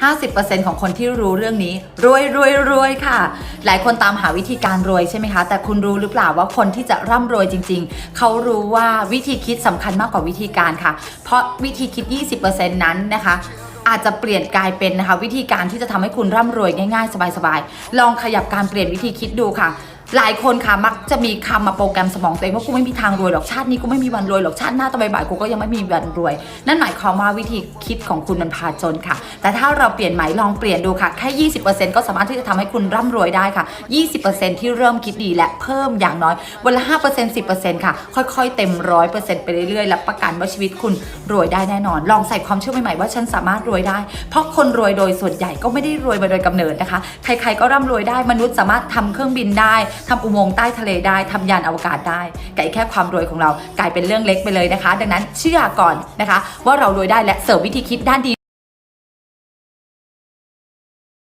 50%ของคนที่รู้เรื่องนี้ รวยรวยรวยค่ะ หลายคนตามหาวิธีการรวยใช่ไหมคะ แต่คุณรู้หรือเปล่าว่าคนที่จะร่ำรวยจริง ๆ เขารู้ว่าวิธีคิดสำคัญมากกว่าวิธีการค่ะ เพราะวิธีคิด 20%นั้นนะคะอาจจะเปลี่ยนกลายเป็นนะคะ วิธีการที่จะทำให้คุณร่ำรวยง่ายๆ สบายๆ ลองขยับการเปลี่ยนวิธีคิดดูค่ะ หลายคนค่ะมักจะมีคำมาโปรแกรมสมองตัวเองว่ากูไม่มีทางรวยหรอกชาตินี้กูไม่มีวันรวยหรอกชาติหน้าต่อบ่ายๆกูก็ยังไม่มีวันรวย นั่นหมายความว่าวิธีคิดของคุณมันพาจนค่ะ แต่ถ้าเราเปลี่ยนใหม่ลองเปลี่ยนดูค่ะแค่ 20%ก็สามารถที่จะทำให้คุณร่ำรวยได้ค่ะ 20%ที่เริ่มคิดดีและเพิ่มอย่างน้อยวันละ5% 10%ค่ะ ค่อยๆ เต็ม 100%ไปเรื่อยๆและประกันว่าชีวิตคุณรวยได้แน่นอน ลองใส่ความเชื่อใหม่ๆว่าฉันสามารถรวยได้ เพราะคนรวยโดยส่วนใหญ่ก็ไม่ได้รวยมาโดยกำเนิดนะคะ ใครๆก็ร่ำรวยได้มนุษย์สามารถทำเครื่องบินได้ทำอุโมงค์ใต้ทะเลได้ทำยานอวกาศได้ไก่แค่ความรวยของเรากลายเป็นเรื่องเล็กไปเลยนะคะ ดังนั้นเชื่อก่อนนะคะ ว่าเรารวยได้และเสริมวิธีคิดด้านดี